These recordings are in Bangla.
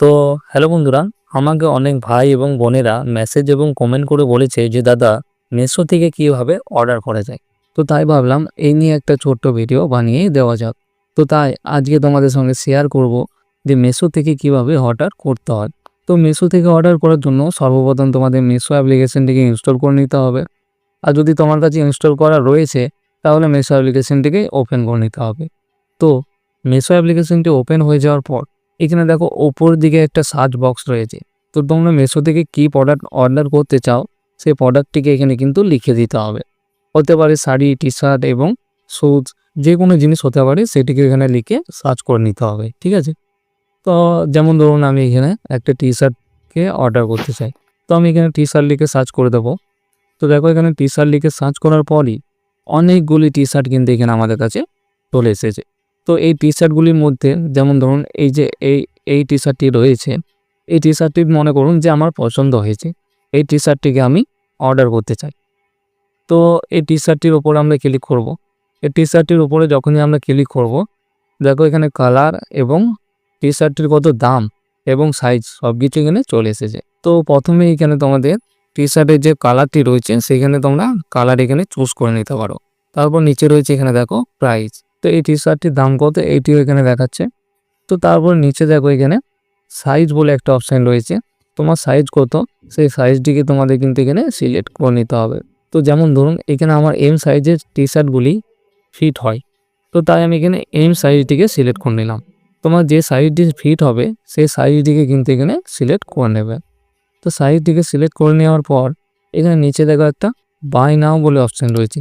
তো হ্যালো বন্ধুরা, আমাকে অনেক ভাই এবং বোনেরা মেসেজ এবং কমেন্ট করে বলেছে যে, দাদা মেসো থেকে কীভাবে অর্ডার করা যায়? তো তাই ভাবলাম এই নিয়ে একটা ছোট্ট ভিডিও বানিয়ে দেওয়া যাক। তো তাই আজকে তোমাদের সঙ্গে শেয়ার করব যে মেসো থেকে কীভাবে অর্ডার করতে হয়। তো মেসো থেকে অর্ডার করার জন্য সর্বপ্রথম তোমাদের মেসো অ্যাপ্লিকেশনটিকে ইনস্টল করে নিতে হবে। আর যদি তোমার কাছে ইনস্টল করা রয়েছে, তাহলে মেসো অ্যাপ্লিকেশনটিকে ওপেন করে নিতে হবে। তো মেসো অ্যাপ্লিকেশনটি ওপেন হয়ে যাওয়ার পর এখানে দেখো ওপর দিকে একটা সার্চ বক্স রয়েছে। তো তোমরা মেশো থেকে কী প্রোডাক্ট অর্ডার করতে চাও সেই প্রোডাক্টটিকে এখানে কিন্তু লিখে দিতে হবে। হতে পারে শাড়ি টি শার্ট এবং শুজ যে কোনো জিনিস হতে পারে সেটিকে এখানে লিখে সার্চ করে নিতে হবে, ঠিক আছে? তো যেমন ধরুন আমি এখানে একটা টি শার্টকে অর্ডার করতে চাই। তো আমি এখানে টি শার্ট লিখে সার্চ করে দেবো। তো দেখো এখানে টি শার্ট লিখে সার্চ করার পরই অনেকগুলি টি শার্ট কিন্তু এখানে আমাদের কাছে চলে এসেছে। তো এই টি শার্টগুলির মধ্যে, যেমন ধরুন এই যে এই এই টি শার্টটি রয়েছে, এই টি শার্টটি মনে করুন যে আমার পছন্দ হয়েছে, এই টি শার্টটিকে আমি অর্ডার করতে চাই। তো এই টি শার্টটির ওপর আমরা ক্লিক করব। এই টি শার্টটির উপরে যখনই আমরা ক্লিক করব, দেখো এখানে কালার এবং টি শার্টটির কত দাম এবং সাইজ সব কিছু এখানে চলে এসেছে। তো প্রথমে এখানে তোমাদের টি শার্টের যে কালারটি রয়েছে, সেখানে তোমরা কালার এখানে চুজ করে নিতে পারো। তারপর নিচে রয়েছে এখানে দেখো প্রাইস তো এই টি শার্টটির দাম কত? এইটিও এখানে দেখাচ্ছে। তো তারপর নিচে দেখো এখানে সাইজ বলে একটা অপশান রয়েছে। তোমার সাইজ কত? সেই সাইজটিকে তোমাদের কিন্তু এখানে সিলেক্ট করে নিতে হবে। তো যেমন ধরুন, এখানে আমার এম সাইজের টি শার্টগুলি ফিট হয়। তো তাই আমি এখানে এম সাইজটিকে সিলেক্ট করে নিলাম। তোমার যে সাইজটি ফিট হবে, সেই সাইজটিকে কিন্তু এখানে সিলেক্ট করে নেবে। তো সাইজটিকে সিলেক্ট করে নেওয়ার পর, এখানে নিচে দেখো একটা বাই নাও বলে অপশান রয়েছে।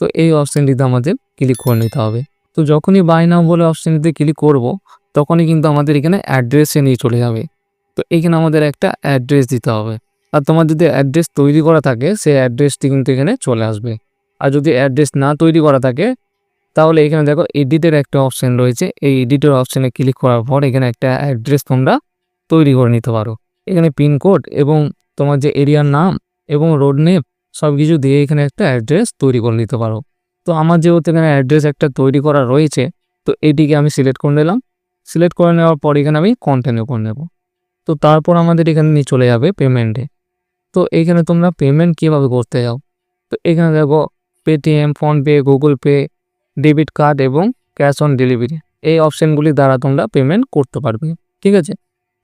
তো এই অপশানটিতে আমাদের ক্লিক করে নিতে হবে। তো যখনই বাই নাও বলে অপশানটিতে ক্লিক করব, তখনই কিন্তু আমাদের এখানে অ্যাড্রেসে নিয়ে চলে যাবে। তো এখানে আমাদের একটা অ্যাড্রেস দিতে হবে। আর তোমার যদি অ্যাড্রেস তৈরি করা থাকে, সেই অ্যাড্রেসটি কিন্তু এখানে চলে আসবে। আর যদি অ্যাড্রেস না তৈরি করা থাকে, তাহলে এখানে দেখো এডিটের একটা অপশান রয়েছে। এই এডিটের অপশানে ক্লিক করার পর এখানে একটা অ্যাড্রেস তোমরা তৈরি করে নিতে পারো। এখানে পিনকোড এবং তোমার যে এরিয়ার নাম এবং রোড নেম সব কিছু দিয়ে এখানে একটা অ্যাড্রেস তৈরি করে নিতে পারো। তো আমার যেহেতু এখানে অ্যাড্রেস একটা তৈরি করা রয়েছে, তো এটিকে আমি সিলেক্ট করে নিলাম। সিলেক্ট করে নেওয়ার পর এখানে আমি কন্টিনিউ করে নেব। তো তারপর আমাদের এখানে নিয়ে চলে যাবে পেমেন্টে তো এইখানে তোমরা পেমেন্ট কীভাবে করতে যাও? তো এখানে দেখো Paytm PhonePe Google Pay debit card এবং ক্যাশ অন ডেলিভারি এই অপশানগুলি দ্বারা তোমরা পেমেন্ট করতে পারবে, ঠিক আছে?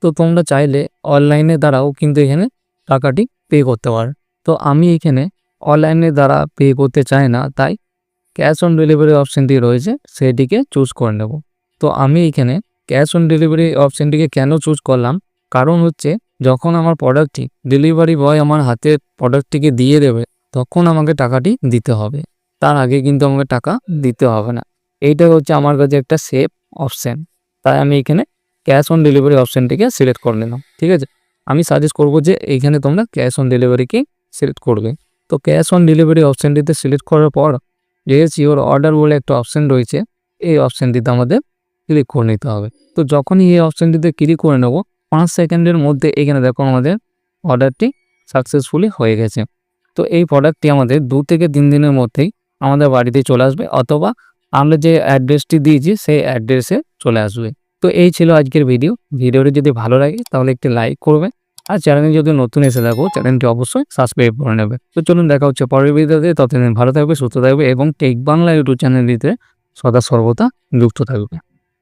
তো তোমরা চাইলে অনলাইনে দ্বারাও কিন্তু এখানে টাকাটি পে করতে পারো। তো আমি এখানে অনলাইনের দ্বারা পে করতে চাই না, তাই ক্যাশ অন ডেলিভারি অপশানটি রয়েছে সেটিকে চুজ করে নেব। তো আমি এখানে ক্যাশ অন ডেলিভারি অপশানটিকে কেন চুজ করলাম? কারণ হচ্ছে, যখন আমার প্রোডাক্টটি ডেলিভারি বয় আমার হাতে প্রোডাক্টটিকে দিয়ে দেবে, তখন আমাকে টাকাটি দিতে হবে। তার আগে কিন্তু আমাকে টাকা দিতে হবে না। এইটা হচ্ছে আমার কাছে একটা সেফ অপশান তাই আমি এখানে ক্যাশ অন ডেলিভারি অপশানটিকে সিলেক্ট করে নিলাম, ঠিক আছে? আমি সাজেস্ট করব যে এইখানে তোমরা ক্যাশ অন ডেলিভারিকে সিলেক্ট করবে। তো ক্যাশ অন ডেলিভারি অপশানটিতে সিলেক্ট করার পর যেহেতু ইওর অর্ডার বলে একটা অপশান রয়েছে। এই অপশানটিতে আমাদের ক্লিক করে নিতে হবে। তো যখনই এই অপশানটিতে ক্লিক করে নেব, পাঁচ সেকেন্ডের মধ্যে এখানে দেখো আমাদের অর্ডারটি সাকসেসফুলি হয়ে গেছে। তো এই প্রোডাক্টটি আমাদের দু থেকে তিন দিনের মধ্যেই আমাদের বাড়িতে চলে আসবে অথবা আমরা যে অ্যাড্রেসটি দিয়েছি সেই অ্যাড্রেসে চলে আসবে। তো এই ছিল আজকের ভিডিও ভিডিওটি যদি ভালো লাগে তাহলে একটি লাইক করবে আর চ্যানেলে যদি নতুন এসে থাকো চ্যানেলটি অবশ্যই সাবস্ক্রাইব করে নেবে। তো চলুন দেখা হচ্ছে পরের ভিডিওতে। ততদিন ভালো থাকবে, সুস্থ থাকবে এবং টেক বাংলা ইউটিউব চ্যানেলটিতে সদা সর্বদা যুক্ত থাকবে।